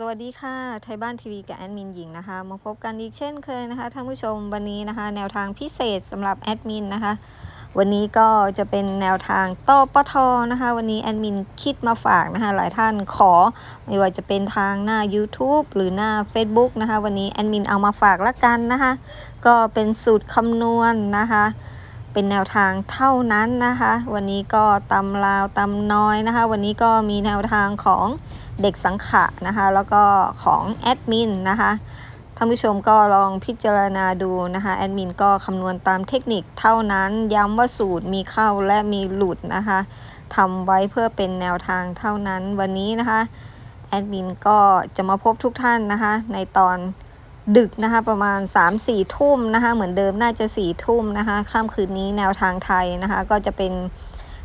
สวัสดีค่ะ ไทยบ้านทีวีกับแอดมินหญิงนะคะ มาพบกันอีกเช่นเคยนะคะท่านผู้ชมวันนี้นะคะ แนวทางพิเศษสำหรับแอดมินนะคะ วันนี้ก็จะเป็นแนวทางตปทนะคะ วันนี้แอดมินคิดมาฝากนะคะ หลายท่านขอ ไม่ว่าจะเป็นทางหน้า YouTube หรือหน้า Facebook นะคะ วันนี้แอดมินเอามาฝากละกันนะคะ ก็เป็นสูตรคำนวณนะคะเป็นแนวทางเท่านั้นนะคะ วันนี้ก็ตำลาวตำน้อยนะคะ วันนี้ก็มีแนวทางของ เด็กสังขะนะคะ แล้วก็ของแอดมินนะคะท่านผู้ชมก็ลองพิจารณาดูนะคะแอดมินก็คำนวณตามเทคนิคเท่านั้นย้ำว่าสูตรมีเข้าและมีหลุดนะคะทำไว้เพื่อเป็นแนวทางเท่านั้นวันนี้นะคะแอดมินก็จะมาพบทุกท่านนะคะในตอนดึกนะคะประมาณ 3-4 ทุ่มนะคะเหมือนเดิมน่าจะ 4 ทุ่มนะคะค่ำคืนนี้แนวทางไทยนะคะก็จะเป็น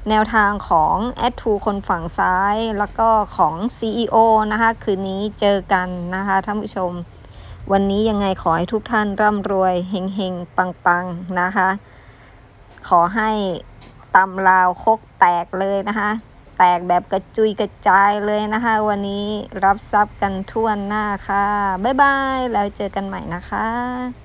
แนวทางของแอดทูคนฝั่งซ้าย แล้วก็ของ CEO นะคะ คืนนี้เจอกันนะคะ ท่านผู้ชม วันนี้ยังไงขอให้ทุกท่านร่ำรวยเฮงเฮงปังปังๆ นะคะ ขอให้ตำลาวคกแตกเลยนะคะ แตกแบบกระจุยกระจายเลยนะคะ วันนี้รับทรัพย์กันทั่วหน้าค่ะ บ๊ายบาย แล้วเจอกันใหม่นะคะ